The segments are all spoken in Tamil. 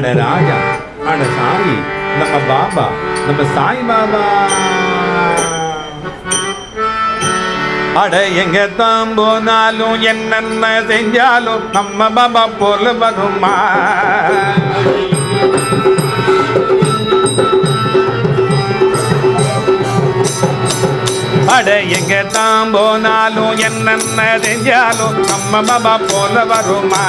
அட ராஜா அட சாமி நம்ம பாபா நம்ம சாய் பாபா அட எங்க தான் போனாலும் என்னென்ன செஞ்சாலும் நம்ம பாபா போல வருமா அட எங்க தான் போனாலும் என்னென்ன செஞ்சாலும் நம்ம பாபா போல வருமா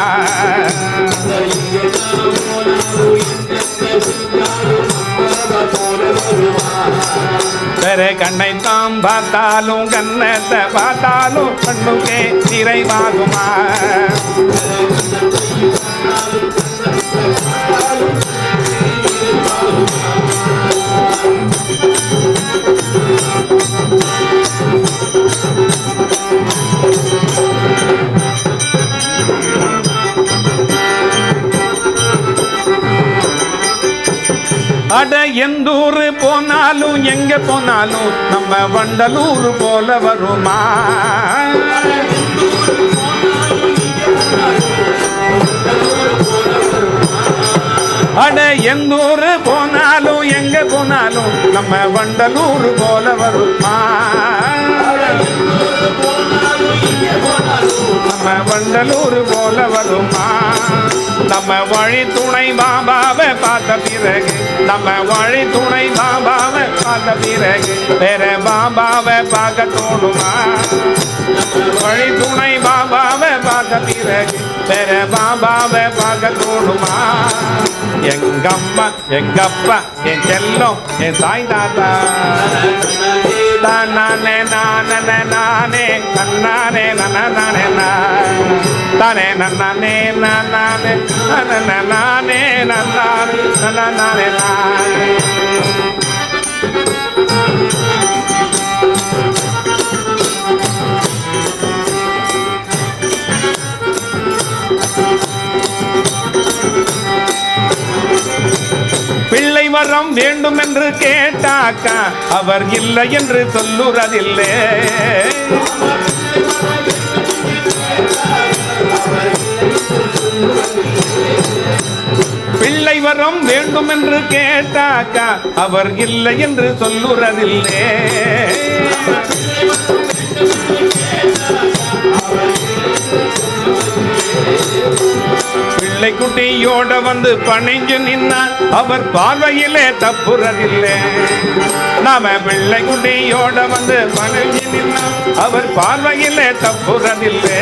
வேற கண்ணை தாம் பார்த்தாலும் கண்ணத்தை பார்த்தாலும் கண்ணுக்கே நிறைவாகுமா அட எந்தூர் போனாலும் எங்க போனாலும் நம்ம வண்டலூர் போல வருமா? அட எந்தூர் போனாலும் எங்க போனாலும் நம்ம வண்டலூர் போல வருமா? நம்ம வண்டலூர் போல வருமா? நம்ம வழி துணை பாபாவை பார்த்த பிறகு நம்ம வழி துணை பாபாவை பார்த்த பிறகு வேற பாபாவை பார்க்க தோணுமா? வழி துணை பாபாவை பார்த்த பிறகு வேற பாபாவை பார்க்க தோணுமா? எங்கம்மா எங்கப்பா என் செல்லம் என் தாய் தாத்தா. தானே? நன்னானே நானே நானே நன்னானே நன்னானே நானே பிள்ளை வரம் வேண்டும் என்று கேட்டாக்கா அவர் இல்லை என்று சொல்லுறதில்லை. வரம் வேண்டும் என்று கேட்டாக்கா அவர் இல்லை என்று சொல்லுறதில்லே. பிள்ளை குட்டியோட வந்து பணிஞ்சு நின்னார் அவர் பார்வையிலே தப்புறதில்லை. நாம பிள்ளை குட்டியோட வந்து பணிஞ்சு நின்னார் அவர் பார்வையிலே தப்புறதில்லை.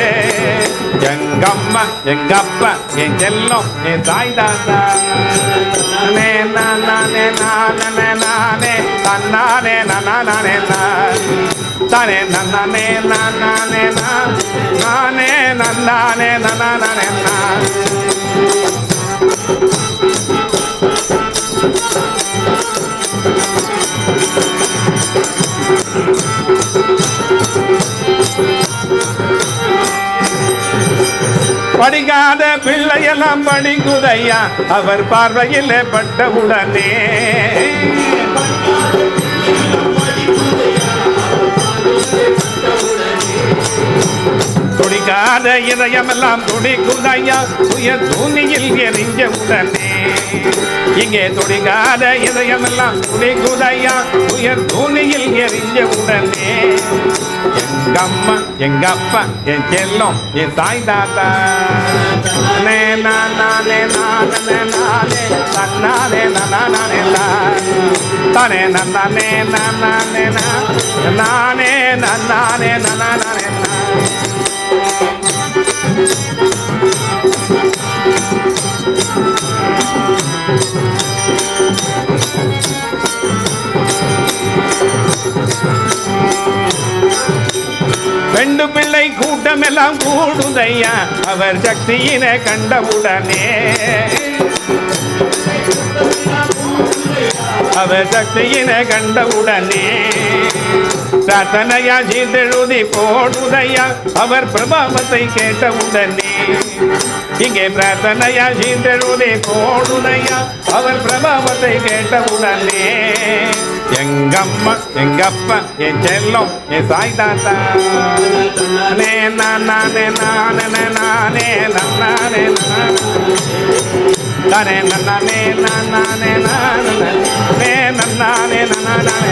எங்க அம்மா எங்க அப்பா என் செல்லம் என் தாய் தாத்தா. நானே நானே நானே நானே தன்னானே நானே நான். தானே நானே நானே நானே. நானே நன்னானே நானே படிக்காத பிள்ளையெல்லாம் படிக்குதையா அவர் பார்வையில் பட்ட உடனே. துடிக்காத இதயமெல்லாம் துடிக்குதையா? உயர் தூணியில் எரிஞ்ச உடனே. இங்கே துடிக்காத இதயமெல்லாம் துடிக்குதையா? உயர் தூணியில் எரிஞ்ச உடனே. எங்க அம்மா எங்க அப்பா என் செல்லம் என் தாய் தாத்தா. நே நானே நானே நானே நானே நானே தானே நானே நானே நானே நன்னானே நானே ரெண்டு பிள்ளை கூட்டம் எல்லாம் கூடுதையா? அவர் சக்தியினை கண்டவுடனே அவர் சக்தியினை கண்டவுடனே பிரார்த்தனையா சீர்தெழுதி போடுதையா? அவர் பிரபாவத்தை கேட்ட உடனே. இங்கே பிரார்த்தனையா சீர்தெழுதி போடுதையா? அவர் பிரபாவத்தை கேட்ட உடனே. எங்கம்மா எங்கப்பா என் செல்லம் என் சாய் தாத்தா நே நானே நானே நானே நானே நானே தானே நன்னானே நானே நானே நே நன்னானே நானே நானே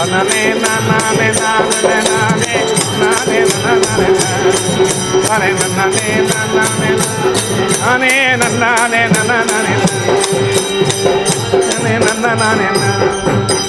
நானே நானே நானே நானே நானே நானே நானே நானே நானே நன்னானே நானே நானே நானே நன்னானே